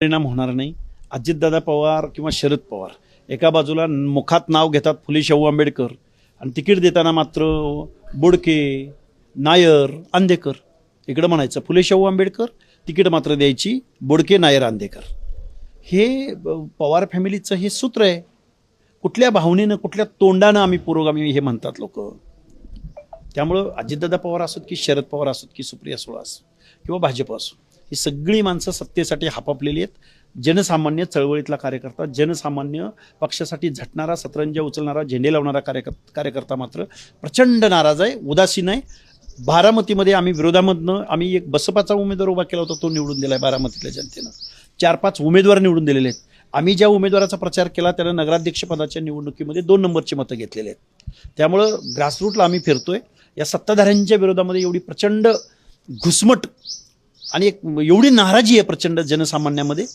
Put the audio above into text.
परिणाम होणार नाही. अजितदादा पवार किंवा शरद पवार एका बाजूला मुखात नाव घेतात फुले शाहू आंबेडकर आणि तिकीट देताना मात्र बोडके नायर आंदेकर इकडं म्हणायचं फुले शाहू आंबेडकर तिकीट मात्र द्यायची बोडके नायर आंदेकर. हे पवार फॅमिलीचं हे सूत्र आहे. कुठल्या भावनेनं कुठल्या तोंडानं आम्ही पुरोगामी हे म्हणतात लोक? त्यामुळं अजितदादा पवार असोत की शरद पवार असोत की सुप्रिया सुळा असो किंवा भाजप असो ही सगळी माणसं सत्तेसाठी हापापलेली आहेत. जनसामान्य चळवळीतला कार्यकर्ता जनसामान्य पक्षासाठी झटणारा सतरंज उचलणारा झेंडे लावणारा कार्यकर कार्यकर्ता मात्र प्रचंड नाराज आहे उदासीन आहे. बारामतीमध्ये आम्ही विरोधामधनं आम्ही एक बसपाचा उमेदवार उभा केला होता तो निवडून दिला आहे बारामतीतल्या जनतेनं. चार पाच उमेदवार निवडून दिलेले आहेत. आम्ही ज्या उमेदवाराचा प्रचार केला त्यानं नगराध्यक्षपदाच्या निवडणुकीमध्ये दोन नंबरची मतं घेतलेली आहेत. त्यामुळं ग्रासरूटला आम्ही फिरतोय. या सत्ताधाऱ्यांच्या विरोधामध्ये एवढी प्रचंड घुसमट आणि एक एवढी नाराजी आहे प्रचंड जनसामान्यामध्ये.